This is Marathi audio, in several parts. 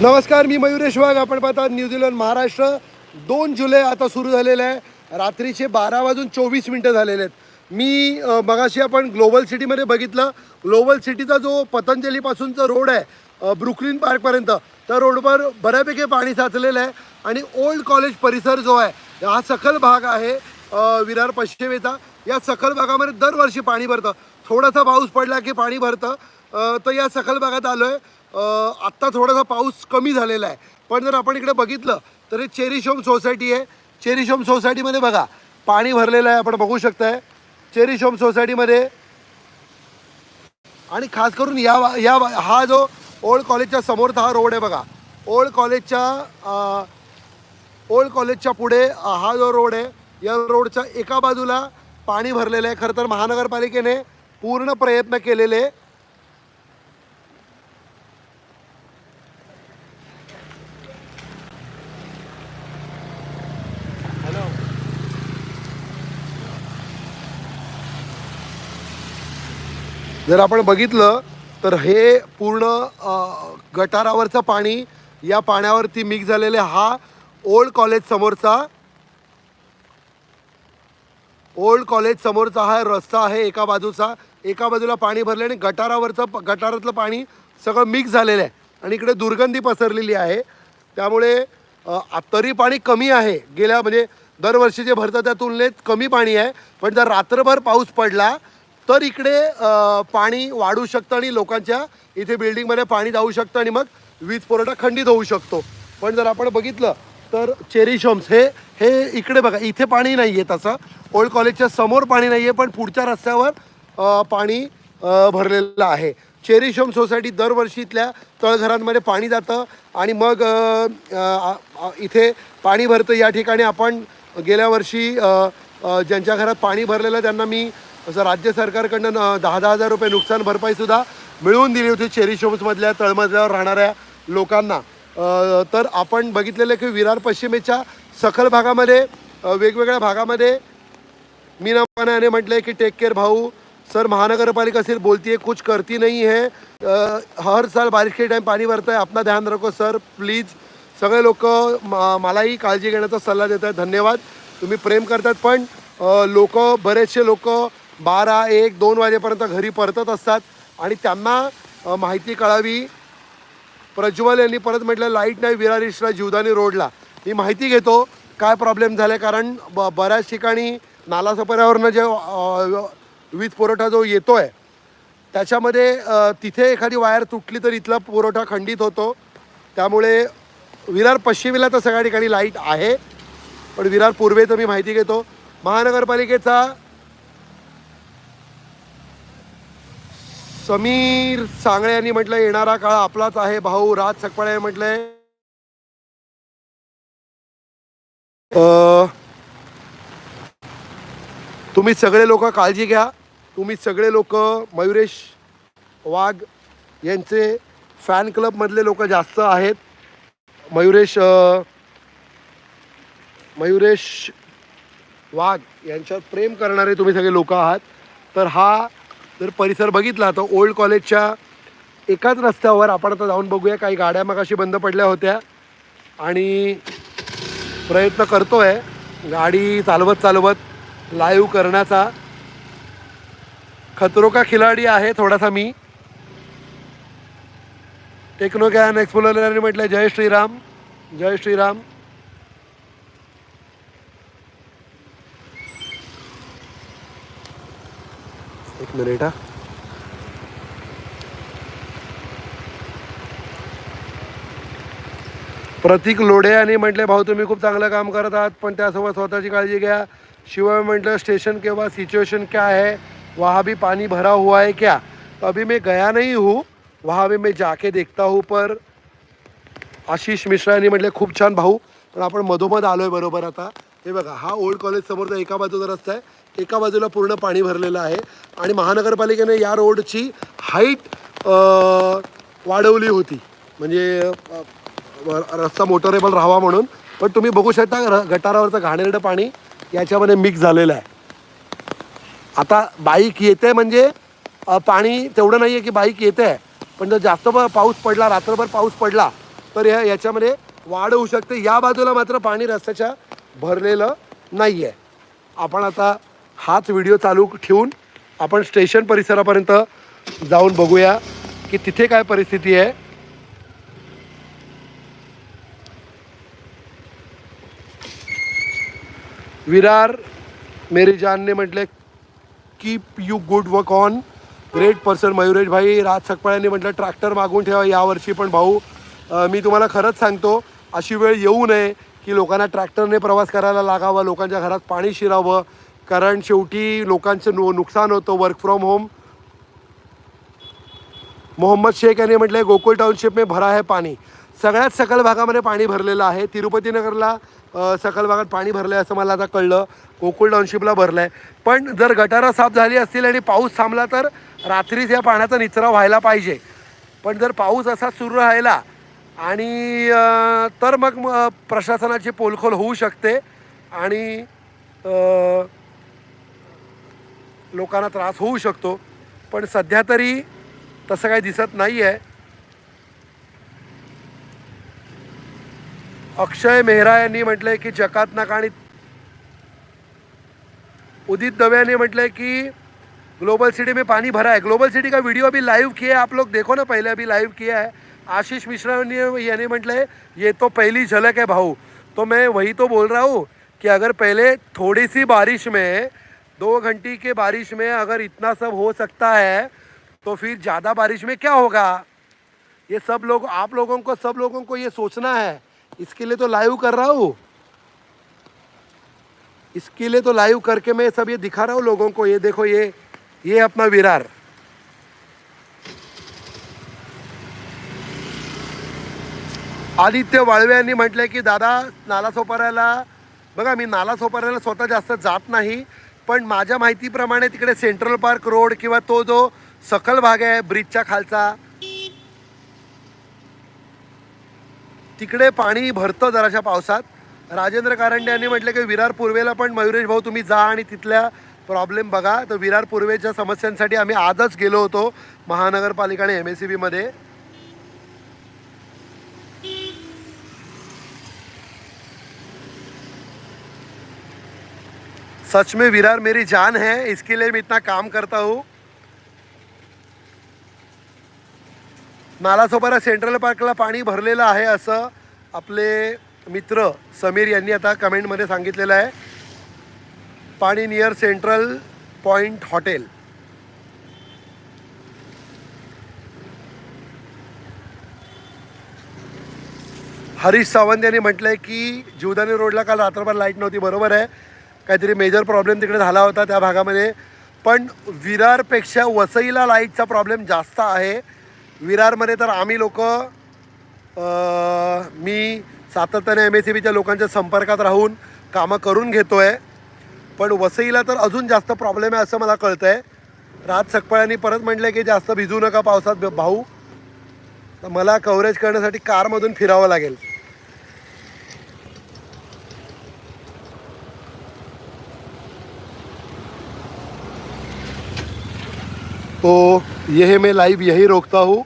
नमस्कार मी मयुरेश वाघ. आपण पाहतात न्यूझीलंड महाराष्ट्र. दोन जुलै आता सुरू झालेलं आहे. रात्रीचे बारा वाजून चोवीस मिनटं झालेले आहेत. मी मगाशी आपण ग्लोबल सिटीमध्ये बघितलं. ग्लोबल सिटीचा जो पतंजलीपासूनचा रोड आहे ब्रुकलिन पार्कपर्यंत त्या रोडवर बऱ्यापैकी पाणी साचलेलं आहे. आणि ओल्ड कॉलेज परिसर जो आहे हा सखल भाग आहे विरार पश्चिमेचा. या सखल भागामध्ये दरवर्षी पाणी भरतं. थोडासा पाऊस पडला की पाणी भरतं. तर या सखल भागात आलो आहे आत्ता थोडासा पाऊस कमी झालेला आहे. पण जर आपण इकडे बघितलं तर हे चेरीशोम सोसायटी आहे. चेरीशोम सोसायटीमध्ये बघा पाणी भरलेलं आहे आपण बघू शकताय. चेरीशोम सोसायटीमध्ये आणि खास करून या या हा जो ओल्ड कॉलेजच्या समोरचा हा रोड आहे बघा. ओल्ड कॉलेजच्या ओल्ड कॉलेजच्या पुढे हा जो रोड आहे या रोडच्या एका बाजूला पाणी भरलेलं आहे. खरं तर महानगरपालिकेने पूर्ण प्रयत्न केलेले जर आपण बघितलं तर हे पूर्ण गटारावरचं पाणी या पाण्यावरती मिक्स झालेले हा ओल्ड कॉलेज समोरचा. ओल्ड कॉलेज समोरचा हा रस्ता आहे एका बाजूचा. एका बाजूला पाणी भरले आणि गटारावरचं गटारातलं पाणी सगळं मिक्स झालेलं आहे. आणि इकडे दुर्गंधी पसरलेली आहे. त्यामुळे आ- तरी पाणी कमी आहे. गेल्या म्हणजे दरवर्षी जे भरतं त्या तुलनेत कमी पाणी आहे. पण जर रात्रभर पाऊस पडला तर इकडे पाणी वाढू शकतं आणि लोकांच्या इथे बिल्डिंगमध्ये पाणी जाऊ शकतं आणि मग वीज पुरवठा खंडित होऊ शकतो. पण जर आपण बघितलं तर चेरीशॉम्स हे हे इकडे बघा इथे पाणी नाही आहे तसं. ओल्ड कॉलेजच्या समोर पाणी नाही आहे पण पुढच्या रस्त्यावर पाणी भरलेलं आहे. चेरीशॉम सोसायटी दरवर्षी इथल्या तळघरांमध्ये पाणी जातं आणि मग इथे पाणी भरतं. या ठिकाणी आपण गेल्या वर्षी ज्यांच्या घरात पाणी भरलेलं त्यांना मी असं राज्य सरकारकडनं न- दहा दहा हजार रुपये नुकसान भरपाईसुद्धा मिळवून दिली होती चेरी शोम्समधल्या तळमजल्यावर राहणाऱ्या लोकांना. तर आपण बघितलेलं आहे की विरार पश्चिमेच्या सखल भागामध्ये वेगवेगळ्या भागामध्ये मीना याने म्हटलंय की टेक केअर भाऊ सर महानगरपालिका सिर्फ बोलती है कुछ करती नहीं है हर साल बारिश के टाइम पाणी भरतं आहे आपला ध्यान रखो सर प्लीज सगळे लोक मलाही काळजी घेण्याचा सल्ला देत आहेत धन्यवाद. तुम्ही प्रेम करतात पण लोक बरेचसे लोक बारा एक दोन वाजेपर्यंत घरी परतत असतात. आणि त्यांना माहिती कळावी. प्रज्वल यांनी परत म्हटलं लाइट नाही विरार जीवदानी रोडला. मी माहिती घेतो. काय प्रॉब्लेम झाले कारण ब बऱ्याच ठिकाणी नालासोपाऱ्यावरनं जे वीज पुरवठा जो येतो आहे त्याच्यामध्ये तिथे एखादी वायर तुटली तर इथला पुरवठा खंडित होतो. त्यामुळे विरार पश्चिमेला तर सगळ्या ठिकाणी लाइट आहे. पण विरार पूर्वेचं मी माहिती घेतो. महानगरपालिकेचा समीर सांगळे यांनी म्हटलं येणारा काळ आपलाच आहे. भाऊ राज सकपाळे म्हटलंय. तुम्ही सगळे लोक काळजी घ्या. तुम्ही सगळे लोक मयुरेश वाघ यांचे फॅन क्लबमधले लोक जास्त आहेत. मयुरेश मयुरेश वाघ यांच्यावर प्रेम करणारे तुम्ही सगळे लोक आहात. तर हा जर परिसर बघितला तर ओल्ड कॉलेजच्या एकाच रस्त्यावर आपण आता जाऊन बघूया. काही गाड्या मगाशी बंद पडल्या होत्या. आणि प्रयत्न करतो आहे गाडी चालवत चालवत लाईव्ह करण्याचा. खतरो का खिलाडी आहे थोडासा मी. टेक्नो कॅन एक्सप्लोररने म्हटलं जय श्रीराम. जय श्रीराम. एक मिनिट हा. प्रतीक लोढे आणि म्हटले भाऊ तुम्ही खूप चांगलं काम करत आहात पण त्यासोबत स्वतःची काळजी घ्या. शिवाय म्हटलं स्टेशन के बाद सिचुएशन क्या है? वहाँ भी पानी भरा हुआ है क्या? तो अभी मैं गया नहीं हूँ. वहाँ भी मैं जाके देखता हूँ पर आशिष मिश्रा यांनी म्हटले खूप छान भाऊ. पण आपण मधोमध आलो आहे बरोबर आता. हे बघा हा ओल्ड कॉलेज समोरचा एका बाजूचा रस्ता आहे. एका बाजूला पूर्ण पाणी भरलेलं आहे आणि महानगरपालिकेने या रोडची हाईट वाढवली होती. म्हणजे रस्ता मोटरेबल राहावा म्हणून. पण तुम्ही बघू शकता र- गटारावरचं घाणेरडं पाणी याच्यामध्ये मिक्स झालेलं आहे. आता बाईक येते म्हणजे पाणी तेवढं नाही आहे की बाईक येते. पण जर जास्त पाऊस पडला रात्रभर पाऊस पडला तर ह्या याच्यामध्ये वाढ होऊ शकते. या बाजूला मात्र पाणी रस्त्याच्या भरलेलं नाही आहे आपण आता हाच व्हिडिओ चालू ठेवून आपण स्टेशन परिसरापर्यंत जाऊन बघूया की तिथे काय परिस्थिती आहे. विरार मेरी म्हटले keep you good work on great person Mayuresh भाई. राज सकपाळ्यांनी म्हटलं ट्रॅक्टर मागून ठेवा यावर्षी पण भाऊ. मी तुम्हाला खरंच सांगतो अशी वेळ येऊ नये की लोकांना ट्रॅक्टरने प्रवास करायला लागावा लोकांच्या घरात पाणी शिरावं. कारण शेवटी लोकांचं नु नुकसान होतं work from home Mohammad Shaikh यांनी म्हटलं गोकुळ टाउनशिप में भरा है पाणी सगळ्यात सकल भागामध्ये पाणी भरलेलं आहे. तिरुपती नगरला सकल भागात पाणी भरलं आहे असं मला आता कळलं. गोकुळ टाउनशिपला भरलं आहे पण जर गटारं साफ झाली असतील आणि पाऊस थांबला तर रात्रीच या पाण्याचा निचरा व्हायला पाहिजे. पण जर पाऊस असा सुरू राहिला आणि तर मग म- प्रशासनाची पोलखोल होऊ शकते. आणि लोकांना त्रास होऊ शकतो सध्या तरी तसं काही दिसत नाही आहे अक्षय मेहरा यांनी म्हटलंय की जकात आणि उदित दवे ने म्हटलंय कि ग्लोबल सिटी में पानी भरा है. ग्लोबल सिटी का वीडियो अभी लाइव किया है, आप लोग देखो ना, पहले अभी लाइव किया है. आशीष मिश्रा ने यानी म्हटलंय, ये तो पहली झलक है भाऊ. तो मैं वही तो बोल रहा हूँ कि अगर पहले थोड़ी सी बारिश में दो घंटी के बारिश में अगर इतना सब हो सकता है तो फिर ज़्यादा बारिश में क्या होगा? ये सब लोग, आप लोगों को, सब लोगों को ये सोचना है। इसके लिए तो लाइव कर रहा हूँ। इसके लिए तो लाइव करके मैं सब ये दिखा रहा हूँ लोगों को। ये देखो, ये ये अपना विरार। आदित्य वाळवे यांनी म्हटलंय की, दादा, नाला सोपाऱ्याला, बघा, मी नाला सोपाऱ्याला स्वतः जास्त जात नाही पण माझ्या माहितीप्रमाणे तिकडे सेंट्रल पार्क रोड किंवा तो जो सकल भाग आहे ब्रिजच्या खालचा तिकडे पाणी भरतं जराशा पावसात. राजेंद्र कारंडे यांनी म्हटलं की विरार पूर्वेला पण मयुरेश भाऊ तुम्ही जा आणि तिथल्या प्रॉब्लेम बघा. तर विरार पूर्वेच्या समस्यांसाठी आम्ही आजच गेलो होतो महानगरपालिका आणि एम एस सी बीमध्ये सच में विरार मेरी जान है, इसके लिए मैं इतना काम करता हूँ। नालासोपारा सेंट्रल पार्कला पाणी भरलेलं आहे असं आपले मित्र समीर यांनी आता कमेंटमध्ये सांगितलेलं आहे. पाणी near central point hotel. Harish Sawant यांनी म्हटलं आहे की, जीवदानी रोडला काल रात्रभर लाईट नव्हती, बरोबर आहे. काहीतरी मेजर प्रॉब्लेम तिकडे झाला होता त्या भागामध्ये. पण विरारपेक्षा वसईला लाईटचा प्रॉब्लेम जास्त आहे. विरारमध्ये तर आम्ही लोक मी सातत्याने एम एस सी बीच्या लोकांच्या संपर्कात राहून कामं करून घेतो आहे पण वसईला तर अजून जास्त प्रॉब्लेम आहे असं मला कळतं आहे राज सकपाळ्यांनी परत म्हटलं की जास्त भिजू नका पावसात भाऊ. तर मला कव्हरेज करण्यासाठी कारमधून फिरावं लागेल. तो यह मैं लाइव यही रोकता हूँ।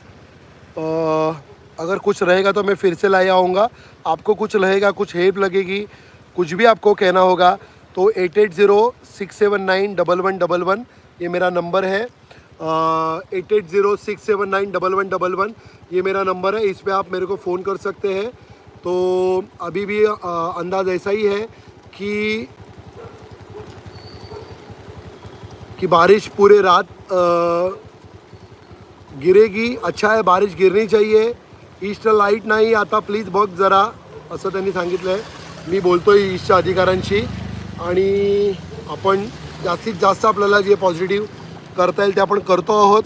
अगर कुछ रहेगा तो मैं फिर से लाई आऊँगा। आपको कुछ रहेगा कुछ हेल्प लगेगी, कुछ भी आपको कहना होगा तो eight eight zero six seven nine double one double one ये मेरा नंबर है। Eight eight zero six seven nine double one double one ये मेरा नंबर है। इस पर आप मेरे को फ़ोन कर सकते हैं। तो अभी भी अंदाज़ ऐसा ही है कि कि बारिश पूरे रात गिरेगी। अच्छा आहे बारिश गिरणी चाहिए। ईस्ट लाइट नाही आता प्लीज बघ जरा असं त्यांनी सांगितलं आहे मी बोलतो आहे ईस्टच्या अधिकाऱ्यांशी. आणि आपण जास्तीत जास्त आपल्याला जे पॉझिटिव्ह करता येईल ते आपण करतो आहोत.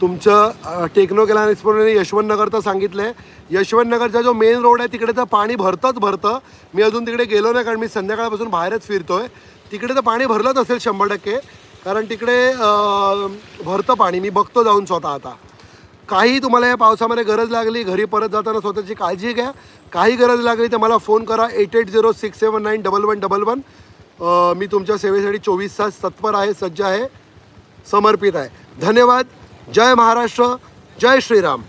तुमचं टेक्नो केला एक्सपोर्टने यशवंत नगरचं सांगितलं आहे यशवंत नगरचा जो मेन रोड आहे तिकडे तर पाणी भरतंच भरतं. मी अजून तिकडे गेलो नाही कारण मी संध्याकाळपासून बाहेरच फिरतो आहे तिकडे तर पाणी भरलंच असेल शंभर टक्के कारण तिकडे भरतं पाणी. मी बघतो जाऊन स्वतः आता. काही तुम्हाला या पावसामध्ये गरज लागली घरी परत जाताना स्वतःची काळजी घ्या. काही गरज लागली तर मला फोन करा eight eight zero six seven nine double one double one मी तुमच्या सेवेसाठी चोवीस तास तत्पर आहे सज्ज आहे समर्पित आहे. धन्यवाद. जय महाराष्ट्र जय श्रीराम.